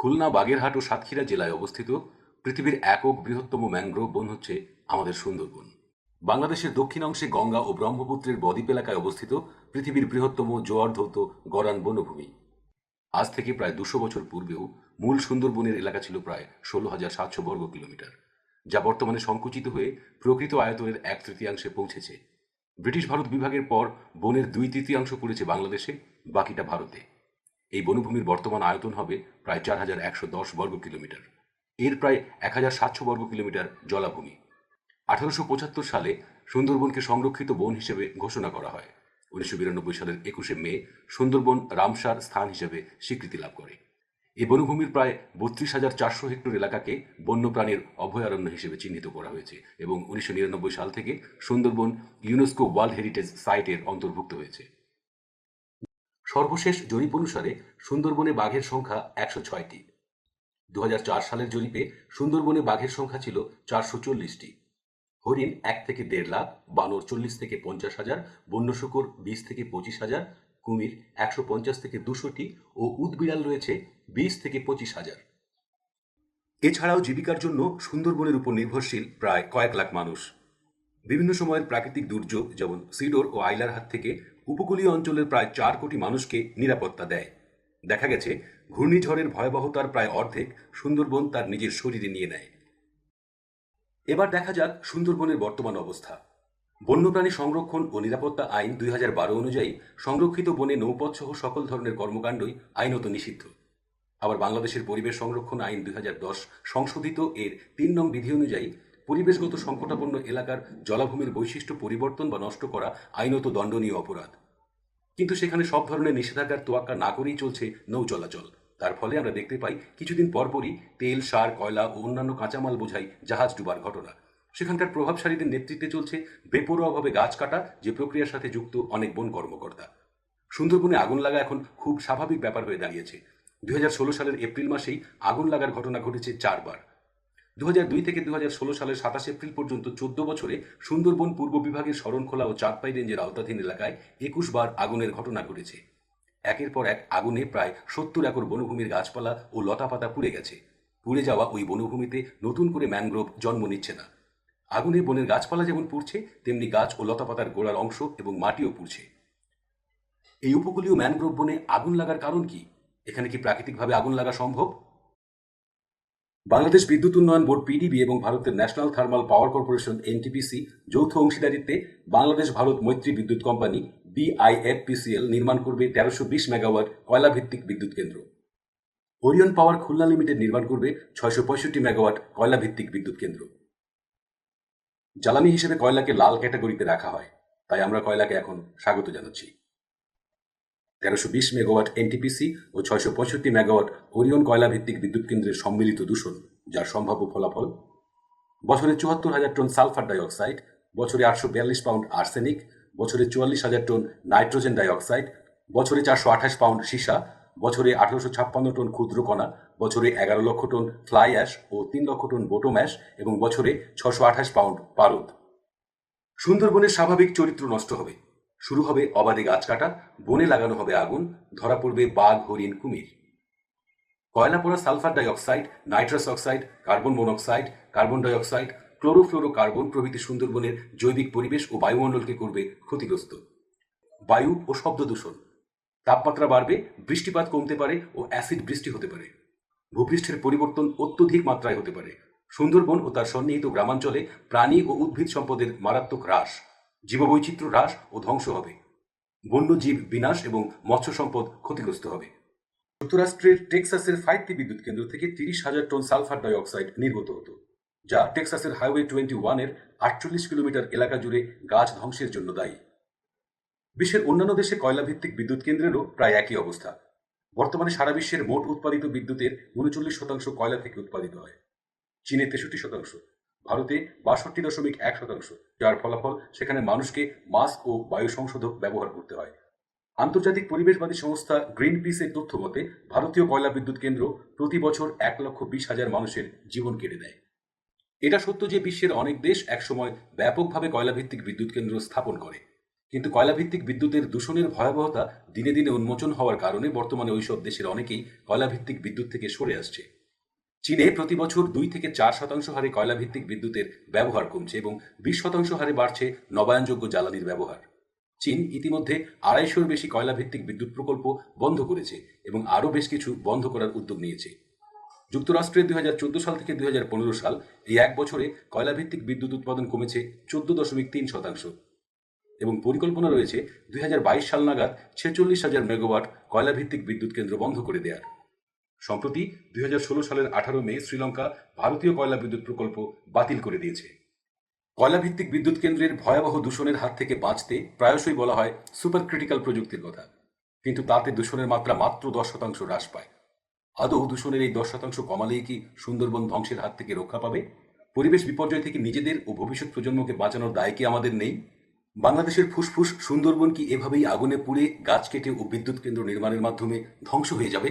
খুলনা, বাগেরহাট ও সাতক্ষীরা জেলায় অবস্থিত পৃথিবীর একক বৃহত্তম ম্যানগ্রোভ বন হচ্ছে আমাদের সুন্দরবন। বাংলাদেশের দক্ষিণ অংশে গঙ্গা ও ব্রহ্মপুত্রের বদ্বীপ এলাকায় অবস্থিত পৃথিবীর বৃহত্তম জোয়ার ধৌত গরান বনভূমি। আজ থেকে প্রায় দুশো বছর পূর্বেও মূল সুন্দরবনের এলাকা ছিল প্রায় ষোলো হাজার সাতশো বর্গ কিলোমিটার, যা বর্তমানে সংকুচিত হয়ে প্রকৃত আয়তনের এক তৃতীয়াংশে পৌঁছেছে। ব্রিটিশ ভারত বিভাগের পর বনের দুই তৃতীয়াংশ পড়েছে বাংলাদেশে, বাকিটা ভারতে। এই বনভূমির বর্তমান আয়তন হবে প্রায় চার হাজার একশো দশ বর্গ কিলোমিটার। এর প্রায় এক হাজার সাতশো বর্গ কিলোমিটার জলাভূমি। আঠারোশো পঁচাত্তর সালে সুন্দরবনকে সংরক্ষিত বন হিসেবে ঘোষণা করা হয়। উনিশশো বিরানব্বই সালের একুশে মে সুন্দরবন রামসার স্থান হিসেবে স্বীকৃতি লাভ করে। এই বনভূমির প্রায় বত্রিশ হাজার চারশো হেক্টর এলাকাকে বন্যপ্রাণীর অভয়ারণ্য হিসেবে চিহ্নিত করা হয়েছে এবং উনিশশো নিরানব্বই সাল থেকে সুন্দরবন ইউনেস্কো ওয়ার্ল্ড হেরিটেজ সাইটের অন্তর্ভুক্ত হয়েছে। সর্বশেষ জরিপ অনুসারে সুন্দরবনে বাঘের সংখ্যা একশো ছয়টি। দু সালের জরিপে সুন্দরবনে বাঘের সংখ্যা ছিল চারশো চল্লিশটি। হরিণ এক থেকে দেড় লাখ, বানর চল্লিশ থেকে পঞ্চাশ হাজার বন্য শুকর বিশ থেকে পঁচিশ হাজার, কুমির একশো পঞ্চাশ থেকে দুশোটি ও উদবিড়াল রয়েছে বিশ থেকে পঁচিশ হাজার। এছাড়াও জীবিকার জন্য সুন্দরবনের উপর নির্ভরশীল প্রায় কয়েক লাখ মানুষ। বিভিন্ন সময়ের প্রাকৃতিক দুর্যোগ যেমন সিডোর ও আইলার হাত থেকে উপকূলীয় অঞ্চলের প্রায় চার কোটি মানুষকে নিরাপত্তা দেয়। দেখা গেছে, ঘূর্ণিঝড়ের ভয়াবহতার প্রায় অর্ধেক সুন্দরবন তার নিজের শরীরে নিয়ে নেয়। এবার দেখা যাক সুন্দরবনের বর্তমান অবস্থা। বন্যপ্রাণী সংরক্ষণ ও নিরাপত্তা আইন দুই হাজার বারো অনুযায়ী সংরক্ষিত বনে নৌপথ সহ সকল ধরনের কর্মকাণ্ডই আইনত নিষিদ্ধ। আবার বাংলাদেশের পরিবেশ সংরক্ষণ আইন দুই হাজার দশ সংশোধিত এর তিন নং বিধি অনুযায়ী পরিবেশগত সংকটাপন্ন এলাকার জলাভূমির বৈশিষ্ট্য পরিবর্তন বা নষ্ট করা আইনত দণ্ডনীয় অপরাধ। কিন্তু সেখানে সব ধরনের নিষেধাজ্ঞার তোয়াক্কা না করেই চলছে নৌ চলাচল। তার ফলে আমরা দেখতে পাই, কিছুদিন পরপরই তেল, সার, কয়লা ও অন্যান্য কাঁচামাল বোঝাই জাহাজ ডুবার ঘটনা। সেখানকার প্রভাবশালীদের নেতৃত্বে চলছে বেপরোয়াভাবে গাছ কাটা, যে প্রক্রিয়ার সাথে যুক্ত অনেক বন কর্মকর্তা। সুন্দরবনে আগুন লাগা এখন খুব স্বাভাবিক ব্যাপার হয়ে দাঁড়িয়েছে। দু হাজার ষোলো সালের এপ্রিল মাসেই আগুন লাগার ঘটনা ঘটেছে চারবার। দুই থেকে দু হাজার ষোলো সালের সাতাশ এপ্রিল পর্যন্ত চোদ্দ বছরে সুন্দরবন পূর্ব বিভাগের শরণখোলা ও চাঁদপাই রেঞ্জের আওতাধীন এলাকায় একুশ বার আগুনের ঘটনা ঘটেছে। একের পর এক আগুনে প্রায় সত্তর একর বনভূমির গাছপালা ও লতাপাতা পুড়ে গেছে। পুড়ে যাওয়া ওই বনভূমিতে নতুন করে ম্যানগ্রোভ জন্ম নিচ্ছে না। আগুনে বনের গাছপালা যেমন পুড়ছে, তেমনি গাছ ও লতাপাতার গোড়ার অংশ এবং মাটিও পুড়ছে। এই উপকূলীয় ম্যানগ্রোভ বনে আগুন লাগার কারণ কি? এখানে কি প্রাকৃতিকভাবে আগুন লাগা সম্ভব? বাংলাদেশ বিদ্যুৎ উন্নয়ন বোর্ড পিডিবি এবং ভারতের national thermal power corporation NTPC যৌথ অংশীদারিত্বে বাংলাদেশ ভারত মৈত্রী বিদ্যুৎ কোম্পানি বিআইএফপিসিএল নির্মাণ করবে তেরোশো বিশ মেগাওয়াট কয়লা ভিত্তিক বিদ্যুৎ কেন্দ্র। ওরিয়ন পাওয়ার খুলনা লিমিটেড নির্মাণ করবে ছয়শো পঁয়ষট্টি মেগাওয়াট কয়লা ভিত্তিক বিদ্যুৎ কেন্দ্র। জ্বালানি হিসেবে কয়লাকে লাল ক্যাটাগরিতে রাখা হয়, তাই আমরা কয়লাকে এখন স্বাগত জানাচ্ছি। তেরোশো বিশ মেগাওয়াট এনটিপিসি ও ছয়শো পঁয়ষট্টি মেগাওয়াট ওরিয়ন কয়লা ভিত্তিক বিদ্যুৎ কেন্দ্রের সম্মিলিত দূষণ, যার সম্ভাব্য ফলাফল, বছরে চুয়াত্তর হাজার টন সালফার ডাইঅক্সাইড, বছরে আটশো বিয়াল্লিশ পাউন্ড আর্সেনিক, বছরে চুয়াল্লিশ হাজার টন নাইট্রোজেন ডাইঅক্সাইড, বছরে চারশো আঠাশ পাউন্ড সীসা, বছরে আঠারোশো ছাপ্পান্ন টন ক্ষুদ্র কণা, বছরে এগারো লক্ষ টন ফ্লাই অ্যাশ ও তিন লক্ষ টন বোটোম অ্যাশ এবং বছরে ছশো আঠাশ পাউন্ড পারদ। সুন্দরবনের স্বাভাবিক চরিত্র নষ্ট হবে। শুরু হবে অবাধে গাছ কাটা, বনে লাগানো হবে আগুন, ধরা পড়বে বাঘ, হরিণ, কুমির। কয়লা পোড়া sulphur dioxide, nitrous oxide, carbon monoxide, carbon dioxide chlorofluorocarbon প্রভৃতি সুন্দরবনের জৈবিক পরিবেশ ও বায়ুমণ্ডলকে করবে ক্ষতিগ্রস্ত। বায়ু ও শব্দ দূষণ। তাপমাত্রা বাড়বে, বৃষ্টিপাত কমতে পারে ও অ্যাসিড বৃষ্টি হতে পারে। ভূপৃষ্ঠের পরিবর্তন অত্যধিক মাত্রায় হতে পারে। সুন্দরবন ও তার সন্নিহিত গ্রামাঞ্চলে প্রাণী ও উদ্ভিদ সম্পদের মারাত্মক হ্রাস। জীববৈচিত্র্য হ্রাস ও ধ্বংস হবে। বন্যজীব বিনাশ এবং মৎস্য সম্পদ ক্ষতিগ্রস্ত হবে। যুক্তরাষ্ট্রের টেক্সাসের ফাইভটি বিদ্যুৎ কেন্দ্র থেকে তিরিশ হাজার টন সালফার ডাইঅক্সাইড নির্গত হতো, যা টেক্সাসের হাইওয়ে টোয়েন্টি ওয়ানের আটচল্লিশ কিলোমিটার এলাকা জুড়ে গাছ ধ্বংসের জন্য দায়ী। বিশ্বের অন্যান্য দেশে কয়লা ভিত্তিক বিদ্যুৎ কেন্দ্রেরও প্রায় একই অবস্থা। বর্তমানে সারা বিশ্বের মোট উৎপাদিত বিদ্যুতের উনচল্লিশ শতাংশ কয়লা থেকে উৎপাদিত হয়। চীনে তেষট্টি শতাংশ ভারতে বাষট্টি দশমিক এক শতাংশ, যার ফলাফল সেখানে মানুষকে মাস্ক ও বায়ু সংশোধক ব্যবহার করতে হয়। আন্তর্জাতিক পরিবেশবাদী সংস্থা গ্রিন পিসের তথ্য মতে, ভারতীয় কয়লা বিদ্যুৎ কেন্দ্র প্রতি বছর এক লক্ষ বিশ হাজার মানুষের জীবন কেড়ে দেয়। এটা সত্য যে বিশ্বের অনেক দেশ একসময় ব্যাপকভাবে কয়লাভিত্তিক বিদ্যুৎ কেন্দ্র স্থাপন করে। কিন্তু কয়লাভিত্তিক বিদ্যুতের দূষণের ভয়াবহতা দিনে দিনে উন্মোচন হওয়ার কারণে বর্তমানে ওইসব দেশের অনেকেই কয়লাভিত্তিক বিদ্যুৎ থেকে সরে আসছে। চীনে প্রতি বছর দুই থেকে চার শতাংশ হারে কয়লাভিত্তিক বিদ্যুতের ব্যবহার কমছে এবং বিশ শতাংশ হারে বাড়ছে নবায়নযোগ্য জ্বালানির ব্যবহার। চীন ইতিমধ্যে আড়াইশোর বেশি কয়লাভিত্তিক বিদ্যুৎ প্রকল্প বন্ধ করেছে এবং আরও বেশ কিছু বন্ধ করার উদ্যোগ নিয়েছে। যুক্তরাষ্ট্রের দুই হাজার চোদ্দ সাল থেকে দুই পনেরো সাল এই এক বছরে কয়লাভিত্তিক বিদ্যুৎ উৎপাদন কমেছে চোদ্দ দশমিক তিন শতাংশ। এবং পরিকল্পনা রয়েছে দুই হাজার বাইশ সাল নাগাদ ছেচল্লিশ হাজার মেগাওয়াট কয়লাভিত্তিক বিদ্যুৎ কেন্দ্র বন্ধ করে দেওয়ার সম্প্রতি দুই হাজার ষোলো সালের আঠারো মে শ্রীলঙ্কা ভারতীয় কয়লা বিদ্যুৎ প্রকল্প বাতিল করে দিয়েছে। কয়লাভিত্তিক বিদ্যুৎ কেন্দ্রের ভয়াবহ দূষণের হাত থেকে বাঁচতে প্রায়শই বলা হয় সুপার ক্রিটিক্যাল প্রযুক্তির কথা। কিন্তু তাতে দূষণের মাত্রা মাত্র দশ শতাংশ হ্রাস পায়। আদৌ দূষণের এই দশ শতাংশ কমালেই কি সুন্দরবন ধ্বংসের হাত থেকে রক্ষা পাবে? পরিবেশ বিপর্যয় থেকে নিজেদের ও ভবিষ্যৎ প্রজন্মকে বাঁচানোর দায় কি আমাদের নেই? বাংলাদেশের ফুসফুস সুন্দরবন কি এভাবেই আগুনে পুড়ে গাছ কেটে ও বিদ্যুৎ কেন্দ্র নির্মাণের মাধ্যমে ধ্বংস হয়ে যাবে?